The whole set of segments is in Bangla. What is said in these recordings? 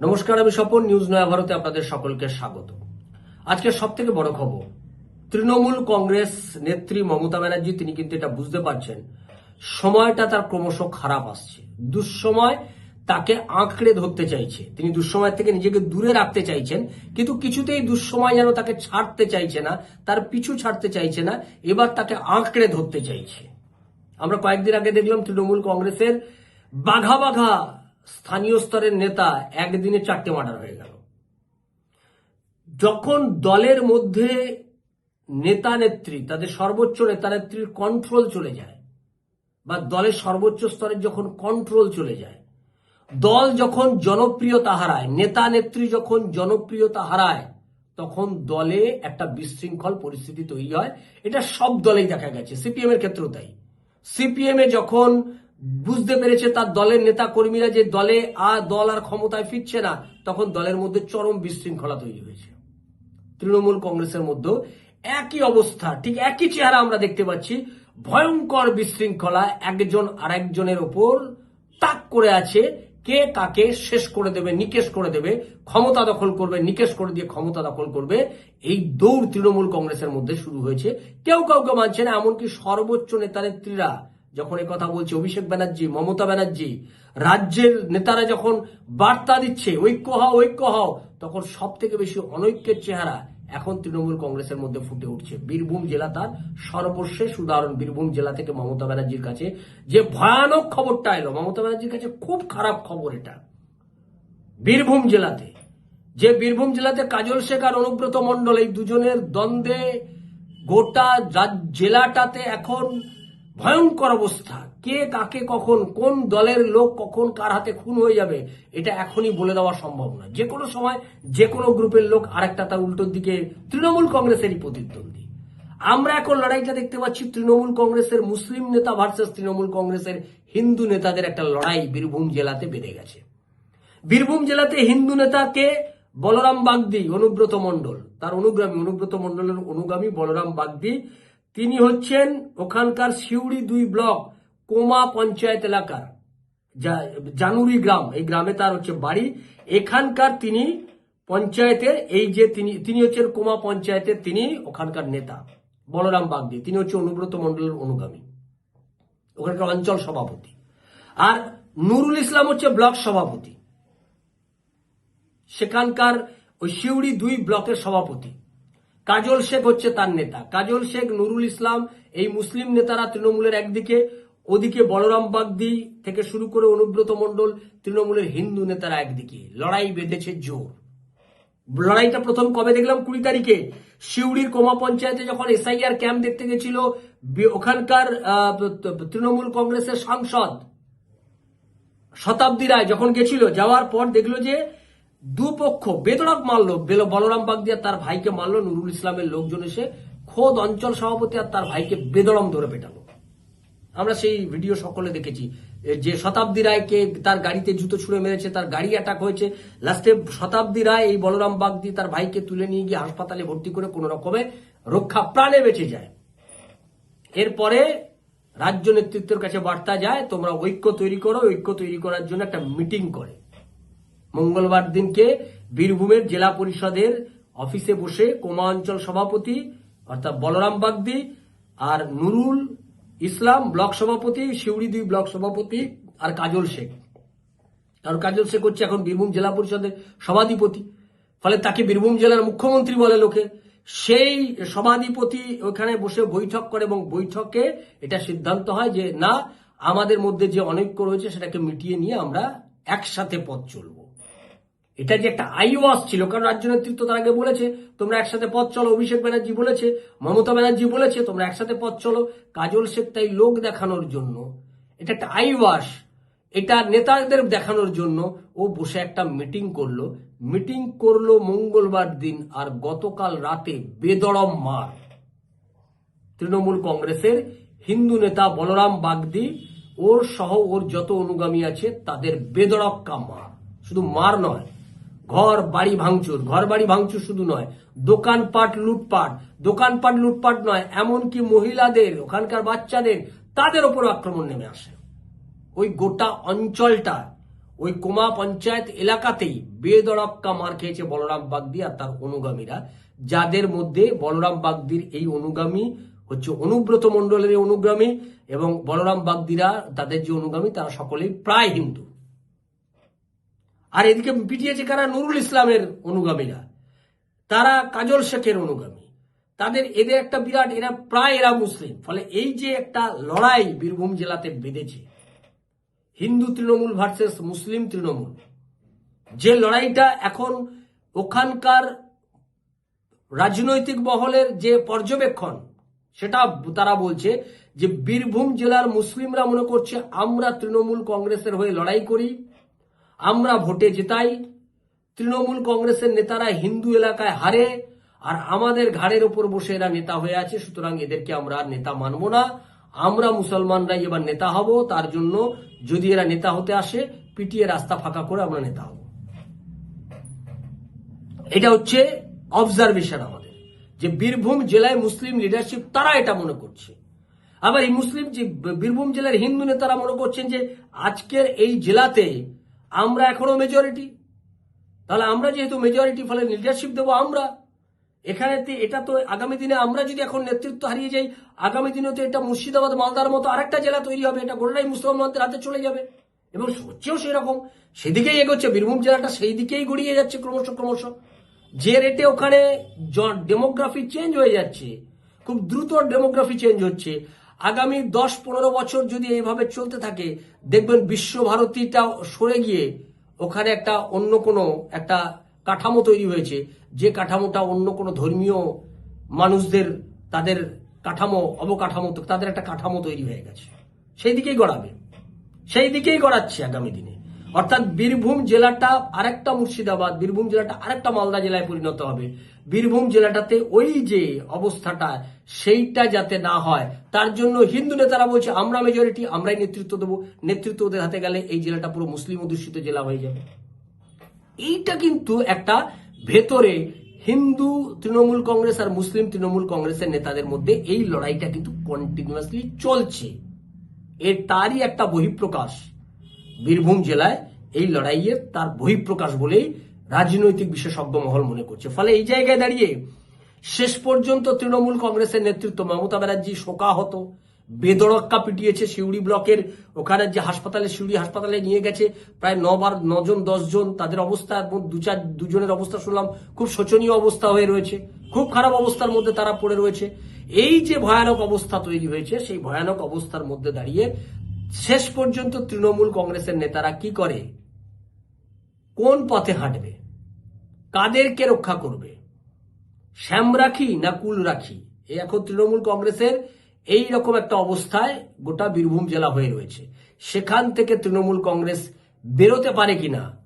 নমস্কার, আমি স্বপন নিউজ নয়া ভারতে আপনাদের সকলকে স্বাগত। আজকে সব থেকে বড় খবর, তৃণমূল কংগ্রেস নেত্রী মমতা ব্যানার্জি, তিনি কিন্তু এটা বুঝতে পারছেন, সময়টা তার ক্রমশ খারাপ আসছে। দুঃসময় তাকে আঁকড়ে ধরতে চাইছে। তিনি দুঃসময় থেকে নিজেকে দূরে রাখতে চাইছেন, কিন্তু কিছুতেই দুঃসময় যেন তাকে ছাড়তে চাইছে না, তার পিছু ছাড়তে চাইছে না, এবার তাকে আঁকড়ে ধরতে চাইছে। আমরা কয়েকদিন আগে দেখলাম তৃণমূল কংগ্রেসের বাঘা বাঘা স্থানীয় স্তরের নেতা একদিনে চারটে মার্ডার হয়ে গেল। যখন দলের মধ্যে নেতা নেত্রী, তাদের সর্বোচ্চ নেতা নেত্রীর কন্ট্রোল চলে যায়, বা দলের সর্বোচ্চ স্তরের যখন কন্ট্রোল চলে যায়, দল যখন জনপ্রিয়তা হারায়, নেতা নেত্রী যখন জনপ্রিয়তা হারায়, তখন দলে একটা বিশৃঙ্খল পরিস্থিতি তৈরি হয়। এটা সব দলেই দেখা গেছে সিপিএম এর ক্ষেত্রেও তাই। সিপিএম এ যখন বুঝতে পেরেছে তার দলের নেতা কর্মীরা যে দলে আর দল আর ক্ষমতায় ফিরছে না, তখন দলের মধ্যে চরম বিশৃঙ্খলা তৈরি হয়েছে। তৃণমূল কংগ্রেসের মধ্যে একই অবস্থা, ঠিক একই চেহারা আমরা দেখতে পাচ্ছি। ভয়ঙ্কর বিশৃঙ্খলা, একজন আরেকজনের ওপর তাক করে আছে, কে কাকে শেষ করে দেবে, নিকেশ করে দেবে, ক্ষমতা দখল করবে, নিকেশ করে দিয়ে ক্ষমতা দখল করবে, এই দৌড় তৃণমূল কংগ্রেসের মধ্যে শুরু হয়েছে। কেউ কাউকে মানছে না, এমনকি সর্বোচ্চ নেতা নেত্রীরা যখন এই কথা বলছে, অভিষেক ব্যানার্জি, মমতা ব্যানার্জি, রাজ্যের নেতারা যখন বার্তা দিচ্ছে, ঐক্য হও ঐক্য হও, তখন সব থেকে বেশি অনৈক্যের চেহারা এখন তৃণমূল কংগ্রেসের মধ্যে ফুটে উঠছে। বীরভূম জেলা তার সর্বশেষ উদাহরণ, বীরভূম জেলা থেকে মমতা ব্যানার্জির কাছে। যে ভয়ানক খবরটা এলো, মমতা ব্যানার্জির কাছে খুব খারাপ খবর এটা। বীরভূম জেলাতে, যে বীরভূম জেলাতে কাজল শেখ আর অনুব্রত মণ্ডল এই দুজনের দ্বন্দ্বে গোটা জেলাটাতে এখন ভয়ঙ্কর অবস্থা। কে কাকে কখন, কোন দলের লোক কখন কার হাতে খুন হয়ে যাবে, এটা এখনই বলে দেওয়া সম্ভব না যে কোনো সময় যে কোনো গ্রুপের লোক আরেকটা তার উল্টোর দিকে তৃণমূল কংগ্রেসেরই প্রতিদ্বন্দ্বী। আমরা এখন লড়াইটা দেখতে পাচ্ছি তৃণমূল কংগ্রেসের মুসলিম নেতা ভার্সেস তৃণমূল কংগ্রেসের হিন্দু নেতাদের একটা লড়াই বীরভূম জেলাতে বেঁধে গেছে। বীরভূম জেলাতে হিন্দু নেতাকে বলরাম বাগদি, অনুব্রত মণ্ডল, তার অনুগামী, অনুব্রত মণ্ডলের অনুগামী বলরাম বাগদি তিনি হচ্ছেন ওখানকার সিউড়ি দুই ব্লক কোমা পঞ্চায়েত এলাকার জানুরি গ্রাম, এই গ্রামে তার হচ্ছে বাড়ি। এখানকার তিনি পঞ্চায়েতের, এই যে তিনি তিনি হচ্ছেন কোমা পঞ্চায়েতের তিনি ওখানকার নেতা, বলরাম বাগদি। তিনি হচ্ছে অনুব্রত মণ্ডলের অনুগামী, ওখানকার অঞ্চল সভাপতি। আর নুরুল ইসলাম হচ্ছে ব্লক সভাপতি, সেখানকার ওই শিউড়ি দুই ব্লকের সভাপতি। কাজল শেখ হচ্ছে তার নেতা। কাজল শেখ, নুরুল ইসলাম, এই মুসলিম নেতারা তৃণমূলের একদিকে, ওদিকে বলরাম বাগদি থেকে শুরু করে অনুব্রত মণ্ডল তৃণমূলের হিন্দু নেতারা একদিকে। লড়াই বেঁধেছে জোর। লড়াইটা প্রথম কবে দেখলাম? কুড়ি তারিখে। শিউড়ির কোমা পঞ্চায়েতে যখন এসআইআর ক্যাম্প দেখতে গেছিল ওখানকার তৃণমূল কংগ্রেসের সাংসদ শতাব্দী রায় যখন গেছিল, যাওয়ার পর দেখল যে দুপক্ষ বেদরক মারলো, বেল- বলরাম বাগদি আর তার ভাইকে মারলো, নুরুল ইসলামের লোকজন এসে খোদ অঞ্চল সভাপতি আর তার ভাইকে বেদরম ধরে পেটালো। আমরা সেই ভিডিও সকলে দেখেছি। যে শতাব্দী রায়কে তার গাড়িতে জুতো ছুঁড়ে মেরেছে, তার গাড়ি অ্যাটাক হয়েছে। লাস্টে শতাব্দী রায় এই বলরাম বাগদি তার ভাইকে তুলে নিয়ে গিয়ে হাসপাতালে ভর্তি করে কোনো রকমে রক্ষা প্রাণে বেঁচে যায়। এরপরে রাজ্য নেতৃত্বের কাছে বার্তা যায়, তোমরা ঐক্য তৈরি করো, ঐক্য তৈরি করার জন্য একটা মিটিং করে। মঙ্গলবার দিনকে বীরভূমের জেলা পরিষদের অফিসে বসে কোমা অঞ্চল সভাপতি অর্থাৎ বলরাম বাগদি আর নুরুল ইসলাম ব্লক সভাপতি, শিউড়ি দুই ব্লক সভাপতি আর কাজল শেখ। কারণ কাজল শেখ হচ্ছে এখন বীরভূম জেলা পরিষদের সভাধিপতি। ফলে তাকে বীরভূম জেলার মুখ্যমন্ত্রী বলে লোকে। সেই সভাধিপতি ওখানে বসে বৈঠক করে এবং বৈঠকে এটা সিদ্ধান্ত হয় যে, না, আমাদের মধ্যে যে অনৈক্য রয়েছে, সেটাকে মিটিয়ে নিয়ে আমরা একসাথে পথ চলবো। এটা যে একটা আইওয়াস ছিল, কারণ রাজ্য নেতৃত্ব তার আগে বলেছে, তোমরা একসাথে পথ চলো, অভিষেক ব্যানার্জি বলেছে, মমতা ব্যানার্জি বলেছে, তোমরা একসাথে পথ চলো কাজল শেখ তাই লোক দেখানোর জন্য। এটা একটা আইওয়াস এটা নেতাদের দেখানোর জন্য। ও বসে একটা মিটিং করল। মিটিং করল মঙ্গলবার দিন আর গতকাল রাতে বেদরম মার। তৃণমূল কংগ্রেসের হিন্দু নেতা বলরাম বাগদি, ওর সহ ওর যত অনুগামী আছে, তাদের বেদরক্কা মার। শুধু মার নয় ঘর, বাড়ি, ভাঙচুর। ঘর, বাড়ি, ভাঙচুর শুধু নয়, দোকানপাট, লুটপাট। দোকানপাট, লুটপাট নয়, এমনকি মহিলাদের, ওখানকার বাচ্চাদের, তাদের ওপর আক্রমণ নেমে আসে। ওই গোটা অঞ্চলটা, ওই কোমা পঞ্চায়েত এলাকাতেই বেদরক্কা মার খেয়েছে বলরাম বাগদি আর তার অনুগামীরা, যাদের মধ্যে বলরাম বাগদির এই অনুগামী হচ্ছে অনুব্রত মণ্ডলের অনুগামী এবং বলরাম বাগদিরা তাদের যে অনুগামী, তারা সকলেই প্রায় হিন্দু। আর এদিকে পিটিয়েছে কারা? নুরুল ইসলামের অনুগামীরা। তারা কাজল শেখের অনুগামী। তাদের এদের একটা বিরাট, এরা প্রায় এরা মুসলিম। ফলে এই যে একটা লড়াই বীরভূম জেলাতে বেঁধেছে, হিন্দু তৃণমূল ভার্সেস মুসলিম তৃণমূল, যে লড়াইটা এখন ওখানকার রাজনৈতিক মহলের যে পর্যবেক্ষণ, সেটা তারা বলছে যে বীরভূম জেলার মুসলিমরা মনে করছে, আমরা তৃণমূল কংগ্রেসের হয়ে লড়াই করি আমরা ভোটে জেতাই, তৃণমূল কংগ্রেসের নেতারা হিন্দু এলাকায় হারে, আর আমাদের ঘাড়ের ওপর বসে এরা নেতা হয়ে আছে, সুতরাং এদেরকে আমরা আর নেতা মানব না। আমরা মুসলমানরাই এবার নেতা হব, তার জন্য যদি এরা নেতা হতে আসে, পিটিয়ে রাস্তা ফাঁকা করে আমরা নেতা হব। এটা হচ্ছে অবজারভেশন আমাদের, যে বীরভূম জেলায় মুসলিম লিডারশিপ তারা এটা মনে করছে। আবার এই মুসলিম যে বীরভূম জেলার হিন্দু নেতারা মনে করছেন যে আজকের এই জেলাতে আমরা এখনও মেজরিটি তাহলে আমরা যেহেতু মেজরিটি ফলে লিডারশিপ দেবো আমরা। এখানে এটা তো আগামী দিনে আমরা যদি এখন নেতৃত্ব হারিয়ে যাই, আগামী দিনে তো এটা মুর্শিদাবাদ, মালদার মতো আরেকটা জেলা তৈরি হবে, এটা গোটাটাই মুসলমানদের হাতে চলে যাবে। এবং হচ্ছেও সেরকম, সেদিকেই এগোচ্ছে, বীরভূম জেলাটা সেই দিকেই গড়িয়ে যাচ্ছে ক্রমশ ক্রমশ। যে রেটে ওখানে ডেমোগ্রাফি চেঞ্জ হয়ে যাচ্ছে, খুব দ্রুত ডেমোগ্রাফি চেঞ্জ হচ্ছে। আগামী দশ পনেরো বছর যদি এইভাবে চলতে থাকে, দেখবেন বিশ্বভারতীটা সরে গিয়ে ওখানে একটা অন্য কোনো একটা কাঠামো তৈরি হয়েছে। যে কাঠামোটা অন্য কোনো ধর্মীয় মানুষদের তাদের কাঠামো, অবকাঠামো, তাদের একটা কাঠামো তৈরি হয়ে গেছে। সেই দিকেই গড়াবে। সেই দিকেই গড়াচ্ছে আগামী দিনে। অর্থাৎ বীরভূম জেলাটা আরেকটা মুর্শিদাবাদ, বীরভূম জেলাটা আরেকটা মালদা জেলায় পরিণত হবে। বীরভূম জেলাটাতে ওই যে অবস্থাটা, সেইটা যাতে না হয়, তার জন্য হিন্দু নেতারা বলছে, আমরা মেজরিটি আমরাই নেতৃত্ব দেবো। নেতৃত্ব ওদের হাতে গেলে এই জেলাটা পুরো মুসলিম অধ্যুষিত জেলা হয়ে যাবে। এইটা কিন্তু একটা ভেতরে হিন্দু তৃণমূল কংগ্রেস আর মুসলিম তৃণমূল কংগ্রেসের নেতাদের মধ্যে এই লড়াইটা কিন্তু কন্টিনিউয়াসলি চলছে। এর তারই একটা বহিঃপ্রকাশ। বীরভূম জেলায় এই লড়াইয়ের তার বহিঃপ্রকাশ বলেই রাজনৈতিক বিশেষজ্ঞ মহল মনে করছে। ফলে এই জায়গায় দাঁড়িয়ে শেষ পর্যন্ত তৃণমূল কংগ্রেসের নেতৃত্ব মমতা ব্যানার্জি শোকাহত, বেদরক্কা পিটিয়েছে সিউড়ি ব্লকের, ওখানে যে হাসপাতালে শিউড়ি হাসপাতালে নিয়ে গেছে প্রায় নবার, নজন, দশজন, তাদের অবস্থা এবং দু চার, দুজনের অবস্থা শুনলাম, খুব শোচনীয় অবস্থা হয়ে রয়েছে, খুব খারাপ অবস্থার মধ্যে তারা পড়ে রয়েছে। এই যে ভয়ানক অবস্থা তৈরি হয়েছে, সেই ভয়ানক অবস্থার মধ্যে দাঁড়িয়ে শেষ পর্যন্ত তৃণমূল কংগ্রেসের নেতারা কি করে? কোন পথে হাঁটবে? কাদেরকে রক্ষা করবে? শ্যাম রাখি না কুল রাখি? এখন তৃণমূল কংগ্রেসের এই রকম একটা অবস্থায় গোটা বীরভূম জেলা হয়ে রয়েছে। সেখান থেকে তৃণমূল কংগ্রেস বেরোতে পারে কিনা?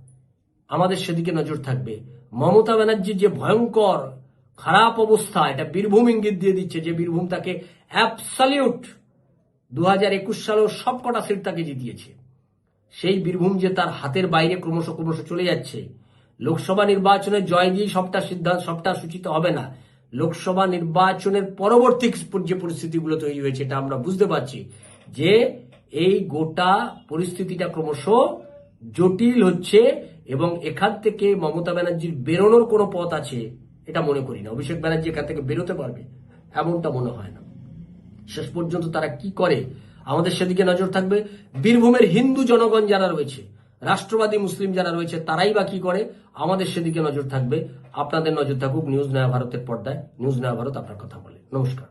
আমাদের সেদিকে নজর থাকবে। মমতা ব্যানার্জির যে ভয়ঙ্কর, খারাপ অবস্থা, এটা বীরভূম ইঙ্গিত দিয়ে দিচ্ছে যে বীরভূম তাকে অ্যাবসলিউট দু হাজার একুশ সালেও সব কটা সিট তাকে জিতিয়েছে। সেই বীরভূম যে তার হাতের বাইরে ক্রমশ ক্রমশ চলে যাচ্ছে, লোকসভা নির্বাচনে জয় দিয়ে সবটা সিদ্ধান্ত, সবটা সূচিত হবে না। লোকসভা নির্বাচনের পরবর্তী যে পরিস্থিতিগুলো তৈরি হয়েছে এটা আমরা বুঝতে পারছি যে এই গোটা পরিস্থিতিটা ক্রমশ জটিল হচ্ছে এবং এখান থেকে মমতা ব্যানার্জির বেরোনোর কোনো পথ আছে এটা মনে করি না। অভিষেক ব্যানার্জি এখান থেকে বেরোতে পারবে, এমনটা মনে হয় না। শেষ পর্যন্ত তারা কি করে? আমাদের সেদিকে নজর থাকবে। বীরভূমের হিন্দু জনগণ যারা রয়েছে, রাষ্ট্রবাদী মুসলিম যারা রয়েছে, তারাই বা কি করে? আমাদের সেদিকে নজর থাকবে। আপনাদের নজর থাকুক নিউজ নয়া ভারতের পর্দায়। নিউজ নয়া ভারত আপনার কথা বলে। নমস্কার।